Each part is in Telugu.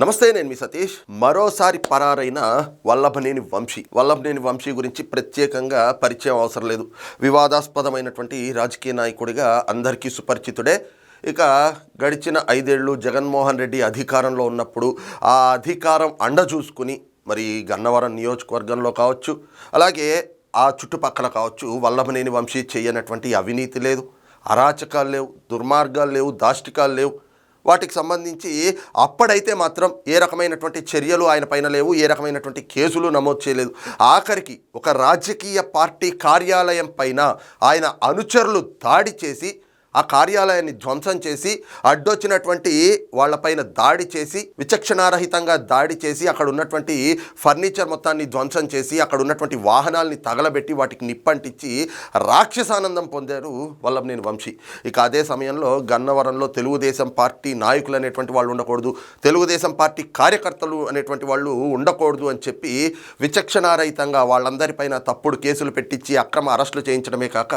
నమస్తే నేను మీ సతీష్. మరోసారి పరారైన వల్లభనేని వంశీ. వల్లభనేని వంశీ గురించి ప్రత్యేకంగా పరిచయం అవసరం లేదు. వివాదాస్పదమైనటువంటి రాజకీయ నాయకుడిగా అందరికీ సుపరిచితుడే. ఇక గడిచిన ఐదేళ్ళు జగన్మోహన్ రెడ్డి అధికారంలో ఉన్నప్పుడు ఆ అధికారం అండ చూసుకుని మరి గన్నవరం నియోజకవర్గంలో కావచ్చు అలాగే ఆ చుట్టుపక్కల కావచ్చు వల్లభనేని వంశీ చేయనటువంటి అవినీతి లేదు. అరాచకాలు లేవు దుర్మార్గాలు లేవు దాష్టికాలు లేవు. వాటికి సంబంధించి అప్పుడైతే మాత్రం ఏ రకమైనటువంటి చర్యలు ఆయన పైన లేవు ఏ రకమైనటువంటి కేసులు నమోదు చేయలేదు. ఆఖరికి ఒక రాజకీయ పార్టీ కార్యాలయం పైన ఆయన అనుచరులు దాడి చేసి ఆ కార్యాలయాన్ని ధ్వంసం చేసి అడ్డొచ్చినటువంటి వాళ్ళపైన దాడి చేసి విచక్షణారహితంగా దాడి చేసి అక్కడ ఉన్నటువంటి ఫర్నిచర్ మొత్తాన్ని ధ్వంసం చేసి అక్కడ ఉన్నటువంటి వాహనాల్ని తగలబెట్టి వాటికి నిప్పంటించి రాక్షసానందం పొందారు వల్లభనేని వంశీ. ఇక అదే సమయంలో గన్నవరంలో తెలుగుదేశం పార్టీ నాయకులు అనేటువంటి వాళ్ళు ఉండకూడదు తెలుగుదేశం పార్టీ కార్యకర్తలు అనేటువంటి వాళ్ళు ఉండకూడదు అని చెప్పి విచక్షణారహితంగా వాళ్ళందరిపైన తప్పుడు కేసులు పెట్టించి అక్రమ అరెస్టులు చేయించడమే కాక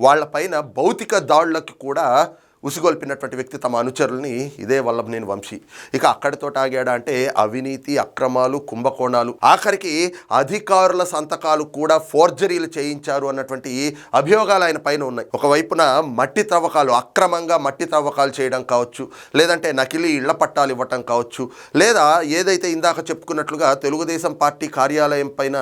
వాళ్ళపైన భౌతిక దాడులకు కూడా ఉసిగొల్పినటువంటి వ్యక్తి తమ అనుచరుల్ని ఇదే వల్లభనేని వంశీ. ఇక అక్కడితో ఆగాడా అంటే అవినీతి అక్రమాలు కుంభకోణాలు. ఆఖరికి అధికారుల సంతకాలు కూడా ఫోర్జరీలు చేయించారు అన్నటువంటి అభియోగాలు ఆయన పైన ఉన్నాయి. ఒకవైపున మట్టి తవ్వకాలు అక్రమంగా మట్టి తవ్వకాలు చేయడం కావచ్చు లేదంటే నకిలీ ఇళ్ళ పట్టాలు ఇవ్వటం కావచ్చు లేదా ఏదైతే ఇందాక చెప్పుకున్నట్లుగా తెలుగుదేశం పార్టీ కార్యాలయం పైన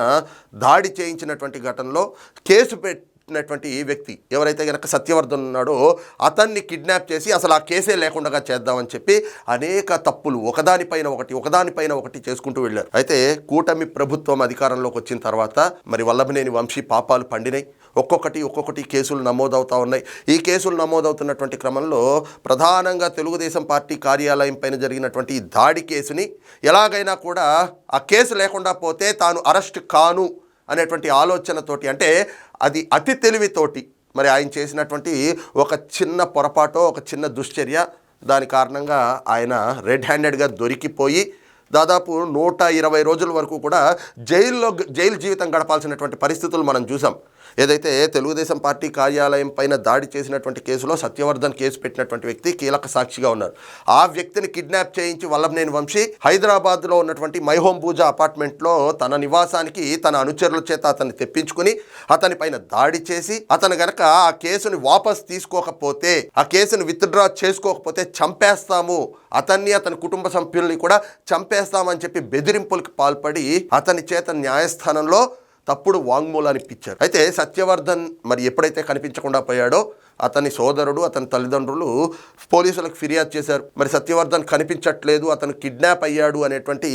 దాడి చేయించినటువంటి ఘటనలో కేసు పెట్టి పెట్టినటువంటి వ్యక్తి ఎవరైతే కనుక సత్యవర్ధన్ ఉన్నాడో అతన్ని కిడ్నాప్ చేసి అసలు ఆ కేసే లేకుండా చేద్దామని చెప్పి అనేక తప్పులు ఒకదానిపైన ఒకటి ఒకదానిపైన ఒకటి చేసుకుంటూ వెళ్ళారు. అయితే కూటమి ప్రభుత్వం అధికారంలోకి వచ్చిన తర్వాత మరి వల్లభనేని వంశీ పాపాలు పండినాయి. ఒక్కొక్కటి ఒక్కొక్కటి కేసులు నమోదవుతూ ఉన్నాయి. ఈ కేసులు నమోదవుతున్నటువంటి క్రమంలో ప్రధానంగా తెలుగుదేశం పార్టీ కార్యాలయం పైన జరిగినటువంటి ఈ దాడి కేసుని ఎలాగైనా కూడా ఆ కేసు లేకుండా పోతే తాను అరెస్ట్ కాను అనేటువంటి ఆలోచనతోటి అంటే అది అతి తెలివితోటి మరి ఆయన చేసినటువంటి ఒక చిన్న పొరపాటో ఒక చిన్న దుశ్చర్య దాని కారణంగా ఆయన రెడ్ హ్యాండెడ్గా దొరికిపోయి దాదాపు నూట ఇరవై రోజుల వరకు కూడా జైల్లో జైలు జీవితం గడపాల్సినటువంటి పరిస్థితులు మనం చూసాం. ఏదైతే తెలుగుదేశం పార్టీ కార్యాలయం పైన దాడి చేసినటువంటి కేసులో సత్యవర్ధన్ కేసు పెట్టినటువంటి వ్యక్తి కీలక సాక్షిగా ఉన్నారు. ఆ వ్యక్తిని కిడ్నాప్ చేయించి వల్లభనేని వంశీ హైదరాబాద్లో ఉన్నటువంటి మైహోం పూజ అపార్ట్మెంట్లో తన నివాసానికి తన అనుచరుల చేత అతన్ని తెప్పించుకుని అతని పైన దాడి చేసి అతను గనక ఆ కేసుని వాపస్ తీసుకోకపోతే ఆ కేసును విత్డ్రా చేసుకోకపోతే చంపేస్తాము. అతన్ని అతని కుటుంబ సభ్యుల్ని కూడా చంపేస్తామని చెప్పి బెదిరింపులకు పాల్పడి అతని చేత న్యాయస్థానంలో తప్పుడు వాంగ్మూలాన్ని ఇప్పించారు. అయితే సత్యవర్ధన్ మరి ఎప్పుడైతే కనిపించకుండా పోయాడో అతని సోదరుడు అతని తల్లిదండ్రులు పోలీసులకు ఫిర్యాదు చేశారు. మరి సత్యవర్ధన్ కనిపించట్లేదు అతను కిడ్నాప్ అయ్యాడు అనేటువంటి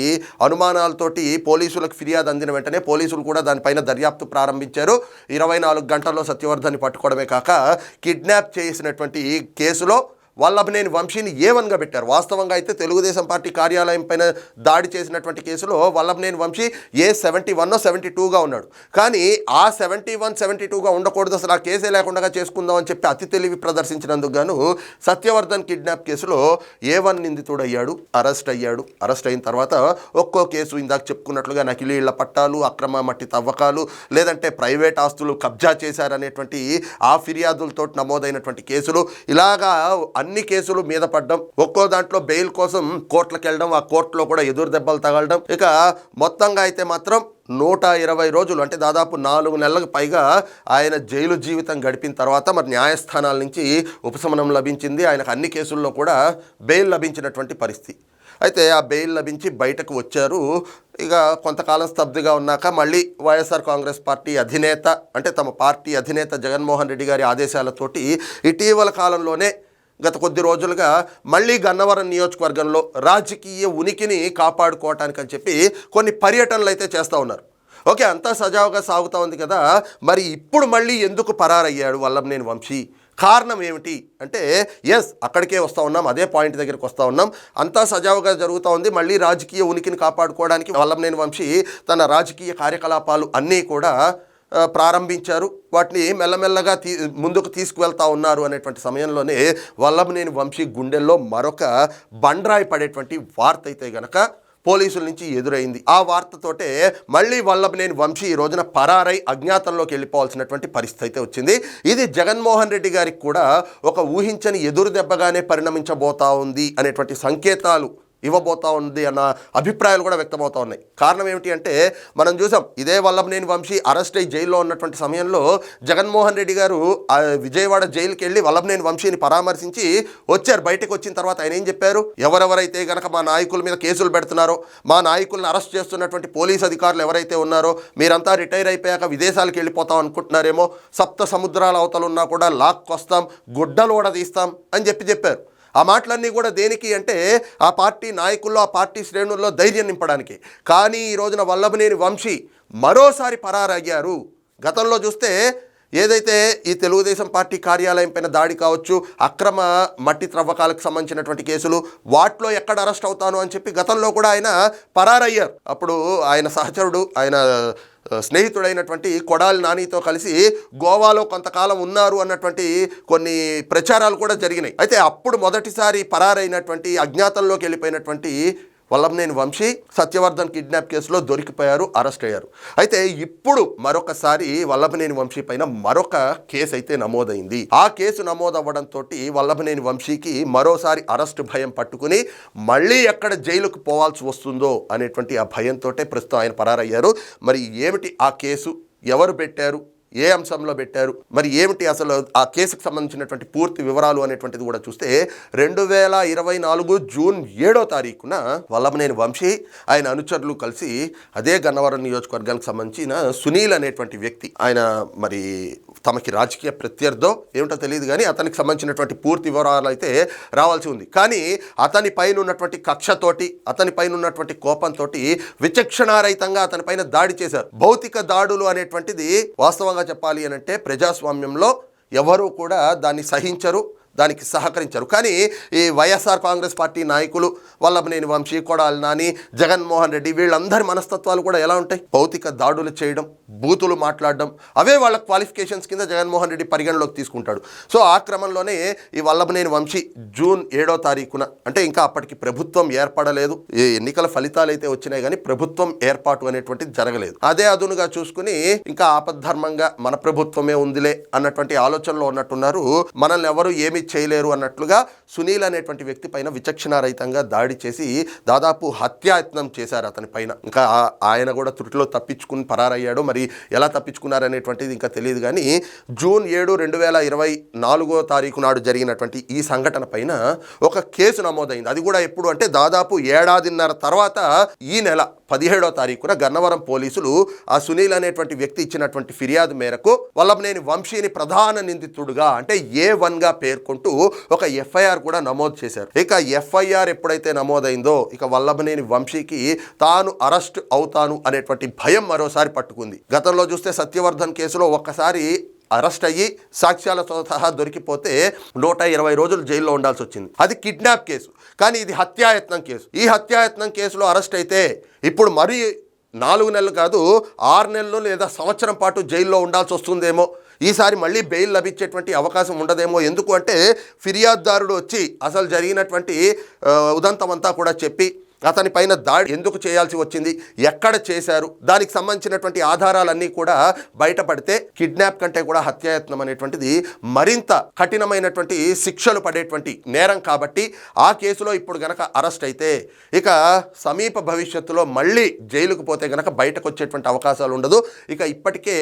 అనుమానాలతోటి పోలీసులకు ఫిర్యాదు అందిన వెంటనే పోలీసులు కూడా దానిపైన దర్యాప్తు ప్రారంభించారు. ఇరవై నాలుగు గంటల్లో సత్యవర్ధన్ని పట్టుకోవడమే కాక కిడ్నాప్ చేసినటువంటి ఈ కేసులో వల్లభనేని వంశీని ఏవన్గా పెట్టారు? వాస్తవంగా అయితే తెలుగుదేశం పార్టీ కార్యాలయం పైన దాడి చేసినటువంటి కేసులో Vallabhaneni Vamsi A seventy one seventy టూగా ఉన్నాడు. కానీ ఆ సెవెంటీ వన్ సెవెంటీ టూగా ఉండకూడదు అసలు ఆ కేసే లేకుండా చేసుకుందాం అని చెప్పి అతి తెలివి ప్రదర్శించినందుకు గాను సత్యవర్ధన్ కిడ్నాప్ కేసులో ఏ వన్ నిందితుడు అయ్యాడు? అరెస్ట్ అయ్యాడు. అరెస్ట్ అయిన తర్వాత ఒక్కో కేసు ఇందాక చెప్పుకున్నట్లుగా నకిలీ ఇళ్ళ పట్టాలు అక్రమ మట్టి తవ్వకాలు లేదంటే ప్రైవేట్ ఆస్తులు కబ్జా చేశారనేటువంటి ఆ ఫిర్యాదులతో నమోదైనటువంటి కేసులు. ఇలాగా అన్ని కేసులు మీద పడ్డం. ఒక్కో దాంట్లో బెయిల్ కోసం కోర్టులకు వెళ్ళడం ఆ కోర్టులో కూడా ఎదురు దెబ్బలు తగలడం. ఇక మొత్తంగా అయితే మాత్రం నూట ఇరవై రోజులు అంటే దాదాపు నాలుగు నెలలకు పైగా ఆయన జైలు జీవితం గడిపిన తర్వాత మరి న్యాయస్థానాల నుంచి ఉపశమనం లభించింది. ఆయనకు అన్ని కేసుల్లో కూడా బెయిల్ లభించినటువంటి పరిస్థితి. అయితే ఆ బెయిల్ లభించి బయటకు వచ్చారు. ఇక కొంతకాలం స్తబ్దుగా ఉన్నాక మళ్ళీ వైఎస్ఆర్ కాంగ్రెస్ పార్టీ అధినేత అంటే తమ పార్టీ అధినేత జగన్మోహన్ రెడ్డి గారి ఆదేశాలతోటి ఇటీవల కాలంలోనే గత కొద్ది రోజులుగా మళ్ళీ గన్నవరం నియోజకవర్గంలో రాజకీయ ఉనికిని కాపాడుకోవటానికి అని చెప్పి కొన్ని పర్యటనలు అయితే చేస్తూ ఉన్నారు. ఓకే అంతా సజావుగా సాగుతూ ఉంది కదా మరి ఇప్పుడు మళ్ళీ ఎందుకు పరారయ్యాడు వల్లంనేని వంశీ? కారణం ఏమిటి? అంటే ఎస్ అక్కడికే వస్తూ ఉన్నాం అదే పాయింట్ దగ్గరికి వస్తూ ఉన్నాం. అంతా సజావుగా జరుగుతూ ఉంది మళ్ళీ రాజకీయ ఉనికిని కాపాడుకోవడానికి వల్లంనేని వంశీ తన రాజకీయ కార్యకలాపాలు అన్నీ కూడా ప్రారంభించారు. వాటిని మెల్లమెల్లగా తీ ముందుకు తీసుకువెళ్తా ఉన్నారు అనేటువంటి సమయంలోనే వల్లభనేని వంశీ గుండెల్లో మరొక బండ్రాయి పడేటువంటి వార్త అయితే గనక పోలీసుల నుంచి ఎదురైంది. ఆ వార్తతోటే మళ్ళీ వల్లభనేని వంశీ ఈ రోజున పరారై అజ్ఞాతంలోకి వెళ్ళిపోవాల్సినటువంటి పరిస్థితి అయితే వచ్చింది. ఇది జగన్మోహన్ రెడ్డి గారికి కూడా ఒక ఊహించని ఎదురు దెబ్బగానే పరిణమించబోతా ఉంది అనేటువంటి సంకేతాలు ఇవ్వబోతా ఉంది అన్న అభిప్రాయాలు కూడా వ్యక్తమవుతా ఉన్నాయి. కారణం ఏమిటి అంటే మనం చూసాం ఇదే వల్లభనేని వంశీ అరెస్ట్ అయ్యి జైల్లో ఉన్నటువంటి సమయంలో జగన్మోహన్ రెడ్డి గారు ఆ విజయవాడ జైలుకి వెళ్ళి వల్లభనేని వంశీని పరామర్శించి వచ్చారు. బయటకు వచ్చిన తర్వాత ఆయన ఏం చెప్పారు? ఎవరెవరైతే గనక మా నాయకుల మీద కేసులు పెడుతున్నారో మా నాయకులను అరెస్ట్ చేస్తున్నటువంటి పోలీస్ అధికారులు ఎవరైతే ఉన్నారో మీరంతా రిటైర్ అయిపోయాక విదేశాలకు వెళ్ళిపోతాం అనుకుంటున్నారేమో సప్త సముద్రాల అవతలు ఉన్నా కూడా లాక్కొస్తాం గుడ్డలు కూడా తీస్తాం అని చెప్పి చెప్పారు. ఆ మాటలన్నీ కూడా దేనికి అంటే ఆ పార్టీ నాయకుల్లో ఆ పార్టీ శ్రేణుల్లో ధైర్యం నింపడానికి. కానీ ఈ రోజున వల్లభనేని వంశీ మరోసారి పరారయ్యారు. గతంలో చూస్తే ఏదైతే ఈ తెలుగుదేశం పార్టీ కార్యాలయం పైన దాడి కావచ్చు అక్రమ మట్టి త్రవ్వకాలకు సంబంధించినటువంటి కేసులు వాటిలో ఎక్కడ అరెస్ట్ అవుతాను అని చెప్పి గతంలో కూడా ఆయన పరారయ్యారు. అప్పుడు ఆయన సహచరుడు ఆయన స్నేహితుడైనటువంటి కొడాలి నానితో కలిసి గోవాలో కొంతకాలం ఉన్నారు అన్నటువంటి కొన్ని ప్రచారాలు కూడా జరిగినాయి. అయితే అప్పుడు మొదటిసారి పరారైనటువంటి అజ్ఞాతంలోకి వెళ్ళిపోయినటువంటి వల్లభనేని వంశీ సత్యవర్ధన్ కిడ్నాప్ కేసులో దొరికిపోయారు అరెస్ట్ అయ్యారు. అయితే ఇప్పుడు మరొకసారి వల్లభనేని వంశీ పైన మరొక కేసు అయితే నమోదైంది. ఆ కేసు నమోదవ్వడంతో వల్లభనేని వంశీకి మరోసారి అరెస్ట్ భయం పట్టుకుని మళ్ళీ ఎక్కడ జైలుకు పోవాల్సి వస్తుందో అనేటువంటి ఆ భయంతో ప్రస్తుతం ఆయన పరారయ్యారు. మరి ఏమిటి ఆ కేసు? ఎవరు పెట్టారు? ఏ అంశంలో పెట్టారు? మరి ఏమిటి అసలు ఆ కేసుకు సంబంధించినటువంటి పూర్తి వివరాలు అనేటువంటిది కూడా చూస్తే రెండు వేల ఇరవై నాలుగు జూన్ ఏడో తారీఖున వల్లభనేని వంశీ ఆయన అనుచరులు కలిసి అదే గన్నవరం నియోజకవర్గానికి సంబంధించిన సునీల్ అనేటువంటి వ్యక్తి ఆయన మరి తమకి రాజకీయ ప్రత్యర్థో ఏమిటో తెలియదు కానీ అతనికి సంబంధించినటువంటి పూర్తి వివరాలు అయితే రావాల్సి ఉంది. కానీ అతని పైన ఉన్నటువంటి కక్షతోటి అతని పైన ఉన్నటువంటి కోపంతో విచక్షణారహితంగా అతని పైన దాడి చేశారు. భౌతిక దాడులు అనేటువంటిది వాస్తవంగా చెప్పాలి అని అంటే ప్రజాస్వామ్యంలో ఎవరూ కూడా దాన్ని సహించరు. దానికి సహకరించారు. కానీ ఈ వైఎస్ఆర్ కాంగ్రెస్ పార్టీ నాయకులు వల్లభనేని వంశీ కొడాలి నాని జగన్మోహన్ రెడ్డి వీళ్ళందరి మనస్తత్వాలు కూడా ఎలా ఉంటాయి? భౌతిక దాడులు చేయడం బూతులు మాట్లాడడం అవే వాళ్ళ క్వాలిఫికేషన్స్ కింద జగన్మోహన్ రెడ్డి పరిగణలోకి తీసుకుంటాడు. సో ఆ క్రమంలోనే ఈ వల్లభనేని వంశీ జూన్ ఏడో తారీఖున అంటే ఇంకా అప్పటికి ప్రభుత్వం ఏర్పడలేదు ఈ ఎన్నికల ఫలితాలు అయితే వచ్చినాయి కానీ ప్రభుత్వం ఏర్పాటు అనేటువంటిది జరగలేదు. అదే అదునుగా చూసుకుని ఇంకా ఆపద్ధర్మంగా మన ప్రభుత్వమే ఉందిలే అన్నటువంటి ఆలోచనలో ఉన్నట్టున్నారు. మనల్ని ఎవరు ఏమి చేయలేరు అన్నట్లుగా సునీల్ అనేటువంటి వ్యక్తి పైన విచక్షణారహితంగా దాడి చేసి దాదాపు హత్యాయత్నం చేశారు అతని పైన. ఇంకా ఆయన కూడా త్రుటిలో తప్పించుకుని పరారయ్యాడు. మరి ఎలా తప్పించుకున్నారు అనేటువంటిది ఇంకా తెలియదు కానీ జూన్ ఏడు రెండు వేల ఇరవై నాలుగో తారీఖు నాడు జరిగినటువంటి ఈ సంఘటన పైన ఒక కేసు నమోదైంది. అది కూడా ఎప్పుడు అంటే దాదాపు ఏడాదిన్నర తర్వాత ఈ నెల పదిహేడో తారీఖున గన్నవరం పోలీసులు ఆ సునీల్ అనేటువంటి వ్యక్తి ఇచ్చినటువంటి ఫిర్యాదు మేరకు వల్లభనేని వంశీని ప్రధాన నిందితుడుగా అంటే ఏ వన్గా పేర్కొంటూ ఒక ఎఫ్ఐఆర్ కూడా నమోదు చేశారు. ఇక ఎఫ్ఐఆర్ ఎప్పుడైతే నమోదైందో ఇక వల్లభనేని వంశీకి తాను అరెస్ట్ అవుతాను అనేటువంటి భయం మరోసారి పట్టుకుంది. గతంలో చూస్తే సత్యవర్ధన్ కేసులో ఒక్కసారి అరెస్ట్ అయ్యి సాక్ష్యాలతో సహా దొరికిపోతే నూట ఇరవై రోజులు జైల్లో ఉండాల్సి వచ్చింది. అది కిడ్నాప్ కేసు. కానీ ఇది హత్యాయత్నం కేసు. ఈ హత్యాయత్నం కేసులో అరెస్ట్ అయితే ఇప్పుడు మరీ నాలుగు నెలలు కాదు ఆరు నెలలు లేదా సంవత్సరం పాటు జైల్లో ఉండాల్సి వస్తుందేమో. ఈసారి మళ్ళీ బెయిల్ లభించేటువంటి అవకాశం ఉండదేమో. ఎందుకు అంటే ఫిర్యాదుదారుడు వచ్చి అసలు జరిగినటువంటి ఉదంతమంతా కూడా చెప్పి అతని పైన దాడి ఎందుకు చేయాల్సి వచ్చింది? ఎక్కడ చేశారు? దానికి సంబంధించినటువంటి ఆధారాలన్నీ కూడా బయటపడితే కిడ్నాప్ కంటే కూడా హత్యాయత్నం అనేటువంటిది మరింత కఠినమైనటువంటి శిక్షలు పడేటువంటి నేరం కాబట్టి ఆ కేసులో ఇప్పుడు గనక అరెస్ట్ అయితే ఇక సమీప భవిష్యత్తులో మళ్ళీ జైలుకు పోతే గనక బయటకు వచ్చేటువంటి అవకాశాలు ఉండదు. ఇక ఇప్పటికే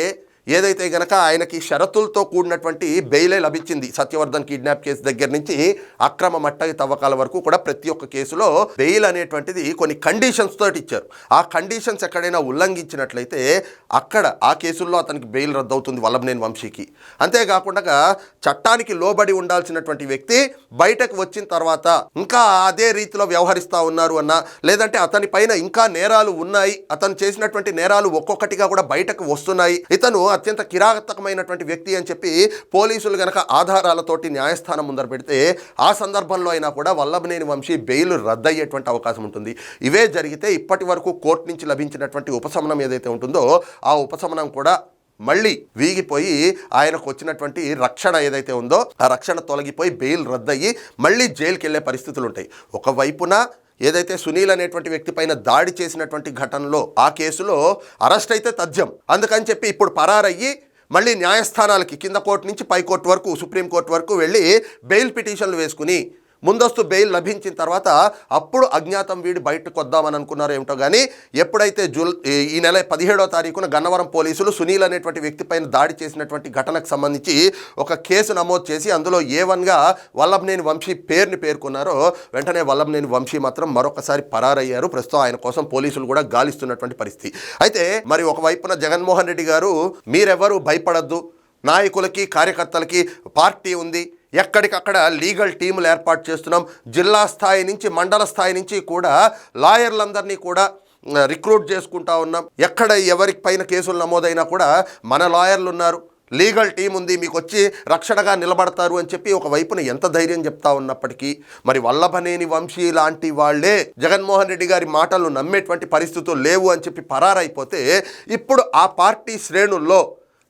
ఏదైతే గనక ఆయనకి షరతులతో కూడినటువంటి బెయిలే లభించింది సత్యవర్ధన్ కిడ్నాప్ కేసు దగ్గర నుంచి అక్రమ మట్టయి తవ్వకాల వరకు కూడా ప్రతి ఒక్క కేసులో బెయిల్ అనేటువంటిది కొన్ని కండిషన్స్ తోటి ఇచ్చారు. ఆ కండిషన్స్ ఎక్కడైనా ఉల్లంఘించినట్లయితే అక్కడ ఆ కేసుల్లో అతనికి బెయిల్ రద్దవుతుంది వల్లభనేని వంశీకి. అంతేకాకుండా చట్టానికి లోబడి ఉండాల్సినటువంటి వ్యక్తి బయటకు వచ్చిన తర్వాత ఇంకా అదే రీతిలో వ్యవహరిస్తూ ఉన్నారు అన్న లేదంటే అతని పైన ఇంకా నేరాలు ఉన్నాయి అతను చేసినటువంటి నేరాలు ఒక్కొక్కటిగా కూడా బయటకు వస్తున్నాయి. ఇతను అత్యంత కిరాతకమైనటువంటి వ్యక్తి అని చెప్పి పోలీసులు గనక ఆధారాలతోటి న్యాయస్థానం ముందర పెడితే ఆ సందర్భంలో అయినా కూడా వల్లభనేని వంశీ బెయిల్ రద్దయ్యేటువంటి అవకాశం ఉంటుంది. ఇవే జరిగితే ఇప్పటి వరకు కోర్టు నుంచి లభించినటువంటి ఉపశమనం ఏదైతే ఉంటుందో ఆ ఉపశమనం కూడా మళ్ళీ వీగిపోయి ఆయనకు వచ్చినటువంటి రక్షణ ఏదైతే ఉందో ఆ రక్షణ తొలగిపోయి బెయిల్ రద్దయ్యి మళ్ళీ జైలుకి వెళ్ళే పరిస్థితులు ఉంటాయి ఒకవైపున ఏదైతే సునీల్ అనేటువంటి వ్యక్తి పైన దాడి చేసినటువంటి ఘటనలో ఆ కేసులో అరెస్ట్ అయితే తథ్యం. అందుకని చెప్పి ఇప్పుడు పరారయ్యి మళ్ళీ న్యాయస్థానాలకి కింద కోర్టు నుంచి పై కోర్టు వరకు సుప్రీంకోర్టు వరకు వెళ్ళి బెయిల్ పిటిషన్లు వేసుకుని ముందస్తు బెయిల్ లభించిన తర్వాత అప్పుడు అజ్ఞాతం వీడి బయటకు వద్దామని అనుకున్నారు ఏమిటో కానీ ఎప్పుడైతే జూల్ ఈ- నెల పదిహేడో తారీఖున గన్నవరం పోలీసులు సునీల్ అనేటువంటి వ్యక్తి పైన దాడి చేసినటువంటి ఘటనకు సంబంధించి ఒక కేసు నమోదు చేసి అందులో ఏ వన్గా వల్లభనేని వంశీ పేరుని పేర్కొన్నారో వెంటనే వల్లభనేని వంశీ మాత్రం మరొకసారి పరారయ్యారు. ప్రస్తుతం ఆయన కోసం పోలీసులు కూడా గాలిస్తున్నటువంటి పరిస్థితి. అయితే మరి ఒకవైపున జగన్మోహన్ రెడ్డి గారు మీరెవరు భయపడద్దు. నాయకులకి కార్యకర్తలకి పార్టీ ఉంది. ఎక్కడికక్కడ లీగల్ టీములు ఏర్పాటు చేస్తున్నాం. జిల్లా స్థాయి నుంచి మండల స్థాయి నుంచి కూడా లాయర్లందరినీ కూడా రిక్రూట్ చేసుకుంటా ఉన్నాం. ఎక్కడ ఎవరి పైన కేసులు నమోదైనా కూడా మన లాయర్లు ఉన్నారు. లీగల్ టీం ఉంది మీకు వచ్చి రక్షణగా నిలబడతారు అని చెప్పి ఒక వైపున ఎంత ధైర్యం చెప్తా ఉన్నప్పటికీ మరి వల్లభనేని వంశీ లాంటి వాళ్ళే జగన్మోహన్ రెడ్డి గారి మాటలు నమ్మేటువంటి పరిస్థితులు లేవు అని చెప్పి పరారైపోతే ఇప్పుడు ఆ పార్టీ శ్రేణుల్లో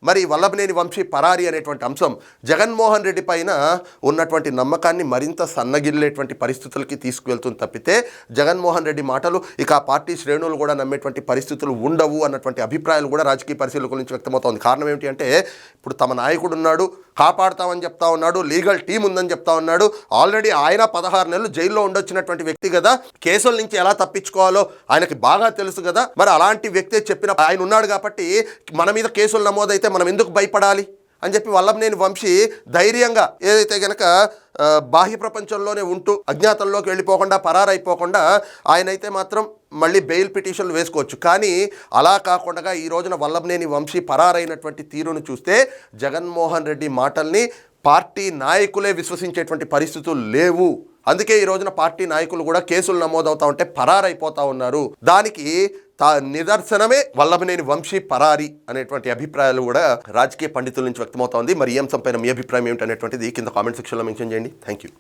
మరి వల్లభనేని వంశీ పరారి అనేటువంటి అంశం జగన్మోహన్ రెడ్డి పైన ఉన్నటువంటి నమ్మకాన్ని మరింత సన్నగిల్లేటువంటి పరిస్థితులకి తీసుకువెళ్తుంది తప్పితే జగన్మోహన్ రెడ్డి మాటలు ఇక ఆ పార్టీ శ్రేణులు కూడా నమ్మేటువంటి పరిస్థితులు ఉండవు అన్నటువంటి అభిప్రాయాలు కూడా రాజకీయ పరిశీలకుల నుంచి వ్యక్తమవుతోంది. కారణం ఏమిటి అంటే ఇప్పుడు తమ నాయకుడు ఉన్నాడు కాపాడుతామని చెప్తా ఉన్నాడు లీగల్ టీం ఉందని చెప్తా ఉన్నాడు ఆల్రెడీ ఆయన పదహారు నెలలు జైల్లో ఉండొచ్చినటువంటి వ్యక్తి కదా కేసుల నుంచి ఎలా తప్పించుకోవాలో ఆయనకి బాగా తెలుసు కదా మరి అలాంటి వ్యక్తి చెప్పిన ఆయన ఉన్నాడు కాబట్టి మన మీద కేసులు నమోదైతే మనం ఎందుకు భయపడాలి అని చెప్పి వల్లభనేని వంశీ ధైర్యంగా ఏదైతే గనక బాహ్య ప్రపంచంలోనే ఉంటూ అజ్ఞాతంలోకి వెళ్ళిపోకుండా పరారైపోకుండా ఆయనైతే మాత్రం మళ్ళీ బెయిల్ పిటిషన్లు వేసుకోవచ్చు. కానీ అలా కాకుండా ఈ రోజున వల్లభనేని వంశీ పరారైనటువంటి తీరును చూస్తే జగన్మోహన్ రెడ్డి మాటల్ని పార్టీ నాయకులే విశ్వసించేటువంటి పరిస్థితులు లేవు. అందుకే ఈ రోజున పార్టీ నాయకులు కూడా కేసులు నమోదవుతా ఉంటే పరారైపోతా ఉన్నారు. దానికి తా నిదర్శనమే వల్లభనేని వంశీ పరారి అనేటువంటి అభిప్రాయాలు కూడా రాజకీయ పండితుల నుంచి వ్యక్తమవుతోంది మరి ఈ అంశంపైన మీ అభిప్రాయం ఏమిటనేటువంటిది కింద కామెంట్ సెక్షన్లో మెన్షన్ చేయండి. Thank you